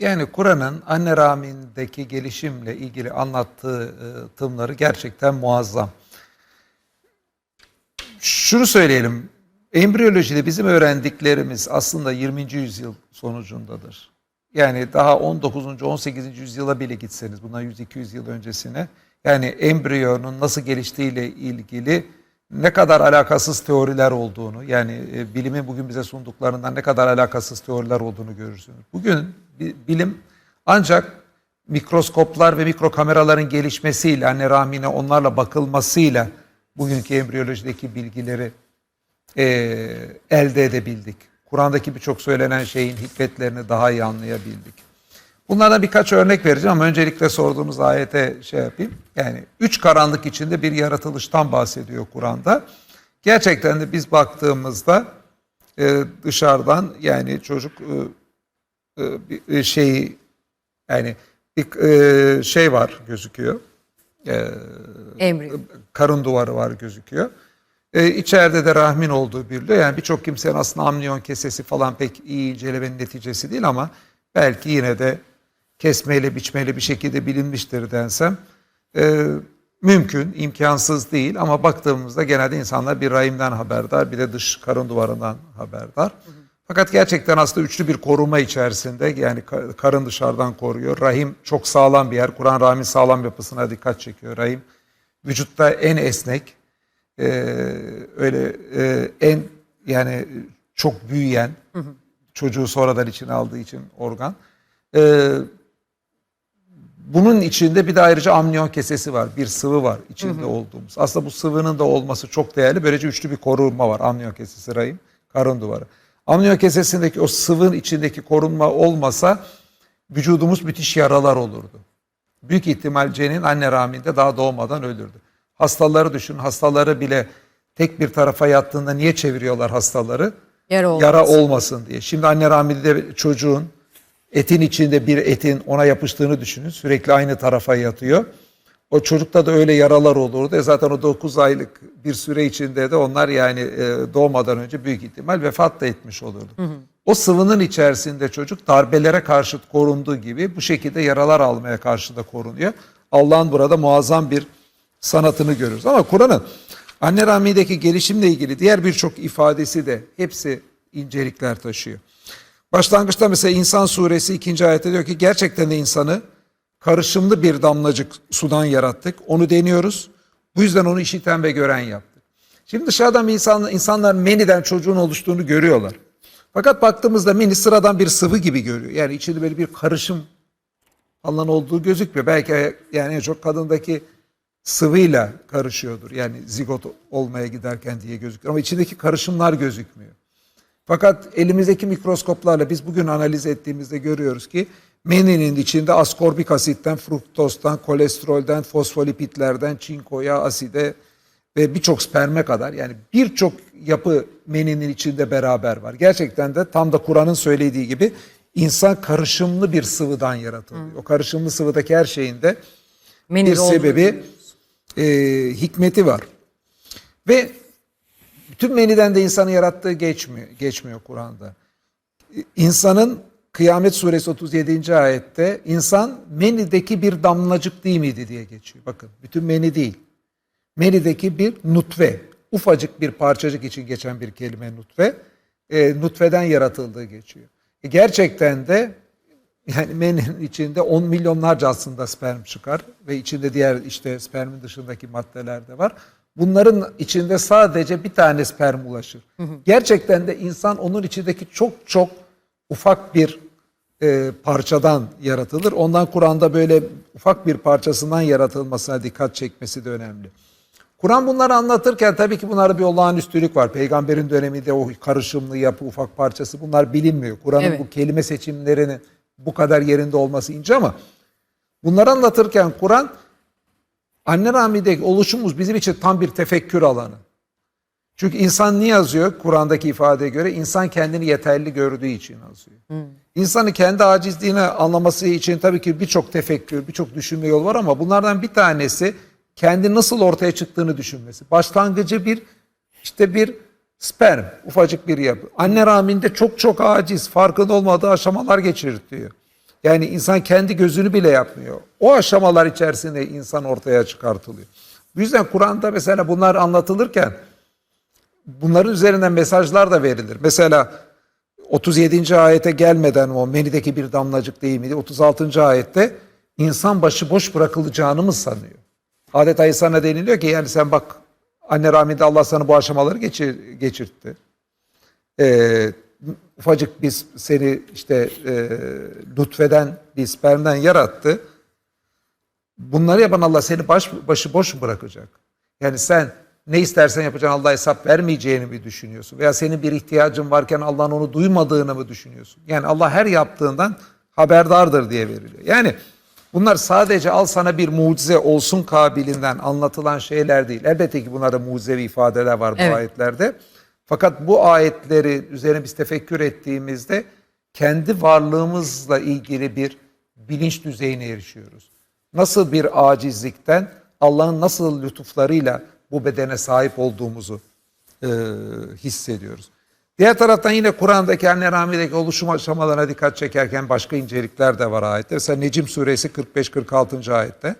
Yani Kur'an'ın anne rahmindeki gelişimle ilgili anlattığı e, tımları gerçekten muazzam. Şunu söyleyelim. Embriyolojide bizim öğrendiklerimiz aslında 20. yüzyıl sonucundadır. Yani daha 19. 18. yüzyıla bile gitseniz bundan 100-200 yıl öncesine yani embriyonun nasıl geliştiğiyle ilgili ne kadar alakasız teoriler olduğunu yani e, bilimin bugün bize sunduklarından ne kadar alakasız teoriler olduğunu görürsünüz. Bugün bilim ancak mikroskoplar ve mikrokameraların gelişmesiyle anne rahmine onlarla bakılmasıyla bugünkü embriyolojideki bilgileri e, elde edebildik. Kur'an'daki birçok söylenen şeyin hikmetlerini daha iyi anlayabildik. Bunlardan birkaç örnek vereceğim ama öncelikle sorduğunuz ayete şey yapayım. Yani üç karanlık içinde bir yaratılıştan bahsediyor Kur'an'da. Gerçekten de biz baktığımızda e, dışarıdan yani çocuk e, bir şeyi yani bir e, şey var gözüküyor. E, Embriyo. karın duvarı var gözüküyor. İçeride de rahmin olduğu biliniyor. Yani birçok kimsenin aslında amniyon kesesi falan pek iyi incelemenin neticesi değil ama belki yine de kesmeyle biçmeyle bir şekilde bilinmiştir densem e, mümkün, imkansız değil ama baktığımızda genelde insanlar bir rahimden haberdar bir de dış karın duvarından haberdar. Fakat gerçekten aslında üçlü bir koruma içerisinde yani ka- karın dışarıdan koruyor. Rahim çok sağlam bir yer. Kur'an rahmin sağlam yapısına dikkat çekiyor. Rahim vücutta en esnek, e, öyle e, en yani çok büyüyen çocuğu sonradan içine aldığı için organ. E, bunun içinde bir de ayrıca amniyon kesesi var. Bir sıvı var içinde olduğumuz. Aslında bu sıvının da olması çok değerli. Böylece üçlü bir korunma var. Amniyon kesesi, rahim, karın duvarı. Amniyon kesesindeki o sıvının içindeki korunma olmasa vücudumuz müthiş yaralar olurdu. Büyük ihtimal cenin anne rahminde daha doğmadan ölürdü. Hastaları düşün. Hastaları bile tek bir tarafa yattığında niye çeviriyorlar hastaları? Yara olmasın. Yara olmasın diye. Şimdi anne rahminde çocuğun etin içinde bir etin ona yapıştığını düşünün. Sürekli aynı tarafa yatıyor. O çocukta da öyle yaralar olurdu. E zaten o 9 aylık bir süre içinde de onlar yani e, doğmadan önce büyük ihtimal vefat da etmiş olurdu. O sıvının içerisinde çocuk darbelere karşı korunduğu gibi bu şekilde yaralar almaya karşı da korunuyor. Allah'ın burada muazzam bir sanatını görürüz. Ama Kur'an'ın anne rahmindeki gelişimle ilgili diğer birçok ifadesi de hepsi incelikler taşıyor. Başlangıçta mesela İnsan suresi 2. ayette diyor ki gerçekten de insanı karışımlı bir damlacık sudan yarattık. Onu deniyoruz. Bu yüzden onu işiten ve gören yaptık. Şimdi dışarıdan insan, insanlar meniden çocuğun oluştuğunu görüyorlar. Fakat baktığımızda meni sıradan bir sıvı gibi görüyor. Yani içinde böyle bir karışım falan olduğu gözükmüyor. Belki yani en çok kadındaki sıvıyla karışıyordur. Yani zigot olmaya giderken diye gözüküyor. Ama içindeki karışımlar gözükmüyor. Fakat elimizdeki mikroskoplarla biz bugün analiz ettiğimizde görüyoruz ki meninin içinde askorbik asitten, fruktozdan, kolesterolden, fosfolipitlerden, çinkoya, aside ve birçok sperme kadar yani birçok yapı meninin içinde beraber var. Gerçekten de tam da Kur'an'ın söylediği gibi insan karışımlı bir sıvıdan yaratılıyor. O karışımlı sıvıdaki her şeyin de bir sebebi e, hikmeti var. Ve bütün meniden de insanı yarattığı geçmiyor, geçmiyor Kur'an'da. İnsanın Kıyamet suresi 37. ayette insan menideki bir damlacık değil miydi diye geçiyor. Bakın bütün meni değil. Menideki bir nutfe. Ufacık bir parçacık için geçen bir kelime nutfe. E, nutfeden yaratıldığı geçiyor. E, gerçekten de yani meninin içinde 10 milyonlarca aslında sperm çıkar ve içinde diğer işte spermin dışındaki maddeler de var. Bunların içinde sadece bir tane sperm ulaşır. Gerçekten de insan onun içindeki çok çok ufak bir e, parçadan yaratılır. Ondan Kur'an'da böyle ufak bir parçasından yaratılmasına dikkat çekmesi de önemli. Kur'an bunları anlatırken tabii ki bunlarda bir olağanüstülük var. Peygamberin döneminde o karışımlı yapı, ufak parçası bunlar bilinmiyor. Kur'an'ın Evet. bu kelime seçimlerinin bu kadar yerinde olması ince ama bunları anlatırken Kur'an anne rahmindeki oluşumuz bizim için tam bir tefekkür alanı. Çünkü insan niye yazıyor Kur'an'daki ifadeye göre? İnsan kendini yeterli gördüğü için yazıyor. İnsanın kendi acizliğini anlaması için tabii ki birçok tefekkür, birçok düşünme yolu var ama bunlardan bir tanesi kendi nasıl ortaya çıktığını düşünmesi. Başlangıcı bir işte bir sperm, ufacık bir yapı. Anne rahminde çok çok aciz, farkında olmadığı aşamalar geçirtiyor. Yani insan kendi gözünü bile yapmıyor. O aşamalar içerisinde insan ortaya çıkartılıyor. Bu yüzden Kur'an'da mesela bunlar anlatılırken bunların üzerinden mesajlar da verilir. Mesela 37. ayete gelmeden o menideki bir damlacık değil miydi? 36. ayette insan başı boş bırakılacağını mı sanıyor? Adeta insana deniliyor ki yani sen bak anne rahminde Allah sana bu aşamaları geçir, geçirtti. Ee, ufacık biz seni işte e, lütfeden bir spermden yarattı. Bunları yapan Allah seni baş, başı boş mu bırakacak? Yani sen ne istersen yapacaksın Allah hesap vermeyeceğini mi düşünüyorsun? Veya senin bir ihtiyacın varken Allah'ın onu duymadığını mı düşünüyorsun? Yani Allah her yaptığından haberdardır diye veriliyor. Yani bunlar sadece al sana bir mucize olsun kabilinden anlatılan şeyler değil. Elbette ki bunlarda mucizevi ifadeler var bu Evet. ayetlerde. Fakat bu ayetleri üzerine biz tefekkür ettiğimizde kendi varlığımızla ilgili bir bilinç düzeyine erişiyoruz. Nasıl bir acizlikten Allah'ın nasıl lütuflarıyla bu bedene sahip olduğumuzu e, hissediyoruz. Diğer taraftan yine Kur'an'daki anne rahmideki oluşum aşamalarına dikkat çekerken başka incelikler de var ayette. Mesela Necim suresi 45-46. ayette.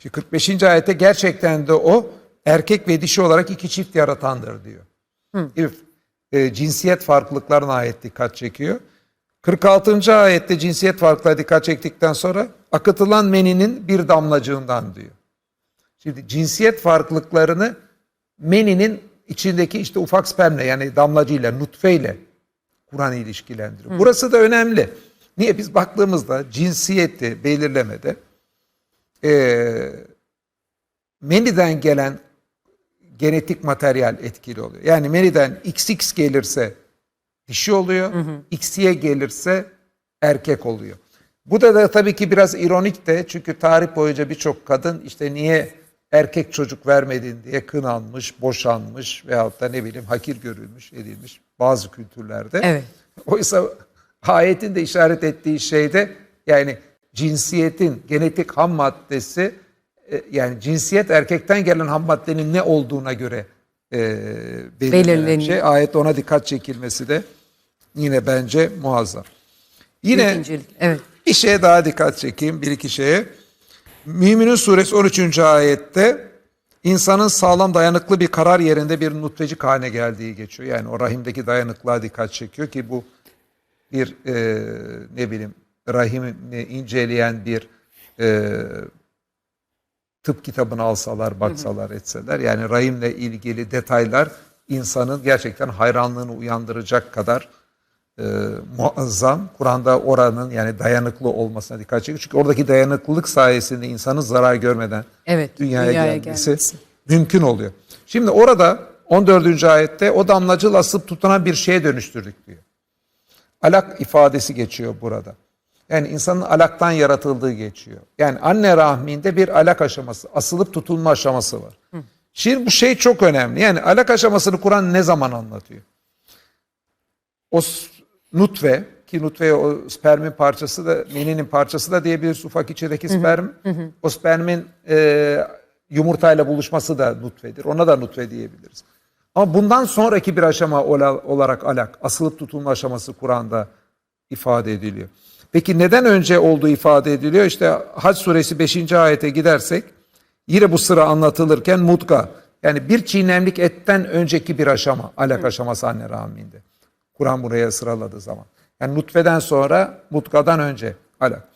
Şimdi 45. ayette gerçekten de o erkek ve dişi olarak iki çift yaratandır diyor. Bir, e, cinsiyet farklılıklarına ayet dikkat çekiyor. 46. ayette cinsiyet farklılığa dikkat çektikten sonra akıtılan meninin bir damlacığından diyor. Şimdi cinsiyet farklılıklarını meninin içindeki işte ufak spermle yani damlacıyla, nutfeyle Kur'an ilişkilendiriyor. Burası da önemli. Niye? Biz baktığımızda cinsiyeti belirlemede eee meniden gelen genetik materyal etkili oluyor. Yani meniden XX gelirse dişi oluyor, XY gelirse erkek oluyor. Bu da, da tabii ki biraz ironik de çünkü tarih boyunca birçok kadın işte niye erkek çocuk vermedin diye kınanmış, boşanmış veyahut da ne bileyim hakir görülmüş, edilmiş bazı kültürlerde. Evet. Oysa ayetin de işaret ettiği şeyde yani cinsiyetin genetik ham maddesi e, yani cinsiyet erkekten gelen ham maddenin ne olduğuna göre e, belirlenen Belirleniyor. şey. Ayet ona dikkat çekilmesi de yine bence muazzam. Yine İkincilik, Evet. bir şeye daha dikkat çekeyim, bir iki şeye. Müminun suresi 13. ayette insanın sağlam dayanıklı bir karar yerinde bir nutfecik haline geldiği geçiyor. Yani o rahimdeki dayanıklığa dikkat çekiyor ki bu bir e, ne bileyim rahimini inceleyen bir e, tıp kitabını alsalar, baksalar, etseler yani rahimle ilgili detaylar insanın gerçekten hayranlığını uyandıracak kadar e, muazzam. Kur'an'da oranın yani dayanıklı olmasına dikkat çekiyor. Çünkü oradaki dayanıklılık sayesinde insanın zarar görmeden Evet, dünyaya, dünyaya gelmesi, gelmesi. mümkün oluyor. Şimdi orada 14. ayette o damlacı asıp tutunan bir şeye dönüştürdük diyor. Alak ifadesi geçiyor burada. Yani insanın alaktan yaratıldığı geçiyor. Yani anne rahminde bir alak aşaması, asılıp tutulma aşaması var. Şimdi bu şey çok önemli. Yani alak aşamasını Kur'an ne zaman anlatıyor? O nutfe ki nutfe o spermin parçası da meninin parçası da diyebiliriz ufak içindeki sperm. O spermin e, yumurtayla buluşması da nutfedir. Ona da nutfe diyebiliriz. Ama bundan sonraki bir aşama ola- olarak alak, asılıp tutulma aşaması Kur'an'da ifade ediliyor. Peki neden önce olduğu ifade ediliyor? İşte Hac suresi 5. ayete gidersek yine bu sıra anlatılırken mutka yani bir çiğnemlik etten önceki bir aşama alak aşaması anne rahminde. Kur'an buraya sıraladığı zaman. Yani nutfeden sonra mutkadan önce alak.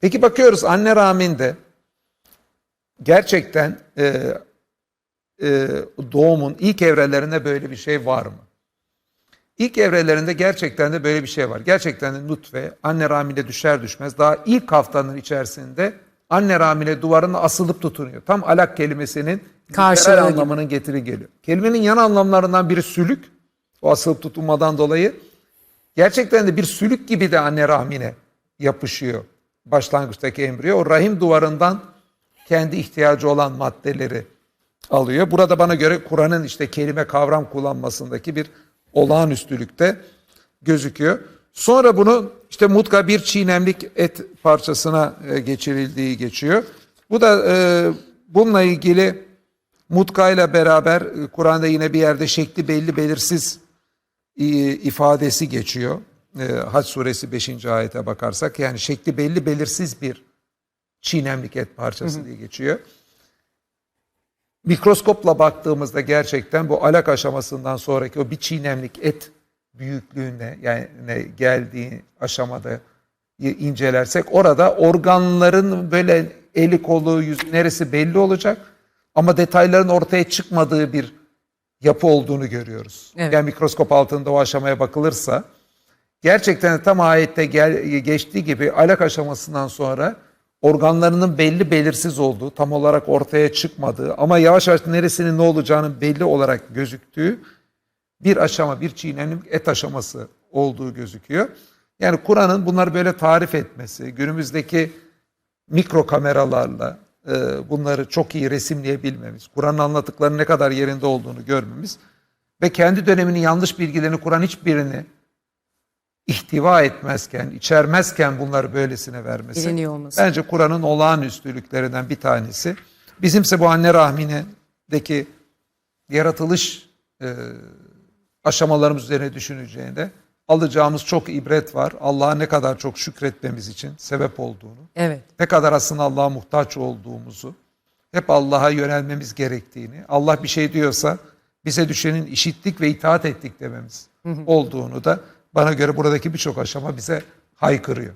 Peki bakıyoruz anne rahminde gerçekten e, e, doğumun ilk evrelerinde böyle bir şey var mı? İlk evrelerinde gerçekten de böyle bir şey var. Gerçekten de nutfe anne rahmine düşer düşmez daha ilk haftanın içerisinde anne rahmine duvarına asılıp tutunuyor. Tam alak kelimesinin Karşılığı anlamının getiri geliyor. Kelimenin yan anlamlarından biri sülük. O asılıp tutunmadan dolayı. Gerçekten de bir sülük gibi de anne rahmine yapışıyor. Başlangıçtaki embriyo. O rahim duvarından kendi ihtiyacı olan maddeleri alıyor. Burada bana göre Kur'an'ın işte kelime kavram kullanmasındaki bir olağanüstülükte gözüküyor. Sonra bunu işte mutka bir çiğnemlik et parçasına e, geçirildiği geçiyor. Bu da e, bununla ilgili mutka ile beraber e, Kur'an'da yine bir yerde şekli belli belirsiz ifadesi geçiyor. e, Hac suresi 5. ayete bakarsak yani şekli belli belirsiz bir çiğnemlik et parçası diye geçiyor. Mikroskopla baktığımızda gerçekten bu alak aşamasından sonraki o bir çiğnemlik et büyüklüğüne yani geldiği aşamada incelersek orada organların böyle eli kolu yüzü neresi belli olacak ama detayların ortaya çıkmadığı bir yapı olduğunu görüyoruz. Evet. Yani mikroskop altında o aşamaya bakılırsa gerçekten tam ayette gel, geçtiği gibi alak aşamasından sonra organlarının belli belirsiz olduğu, tam olarak ortaya çıkmadığı ama yavaş yavaş neresinin ne olacağının belli olarak gözüktüğü bir aşama, bir çiğnemlik et aşaması olduğu gözüküyor. Yani Kur'an'ın bunları böyle tarif etmesi, günümüzdeki mikro kameralarla e, bunları çok iyi resimleyebilmemiz, Kur'an'ın anlattıklarının ne kadar yerinde olduğunu görmemiz ve kendi döneminin yanlış bilgilerini Kur'an hiçbirini ihtiva etmezken, içermezken bunları böylesine vermesi. Biliniyor olması. Bence Kur'an'ın olağanüstülüklerinden bir tanesi. Bizimse bu anne rahmindeki yaratılış e, aşamalarımız üzerine düşüneceğinde alacağımız çok ibret var. Allah'a ne kadar çok şükretmemiz için sebep olduğunu, Evet. ne kadar aslında Allah'a muhtaç olduğumuzu, hep Allah'a yönelmemiz gerektiğini, Allah bir şey diyorsa bize düşenin işittik ve itaat ettik dememiz olduğunu da bana göre buradaki birçok aşama bize haykırıyor.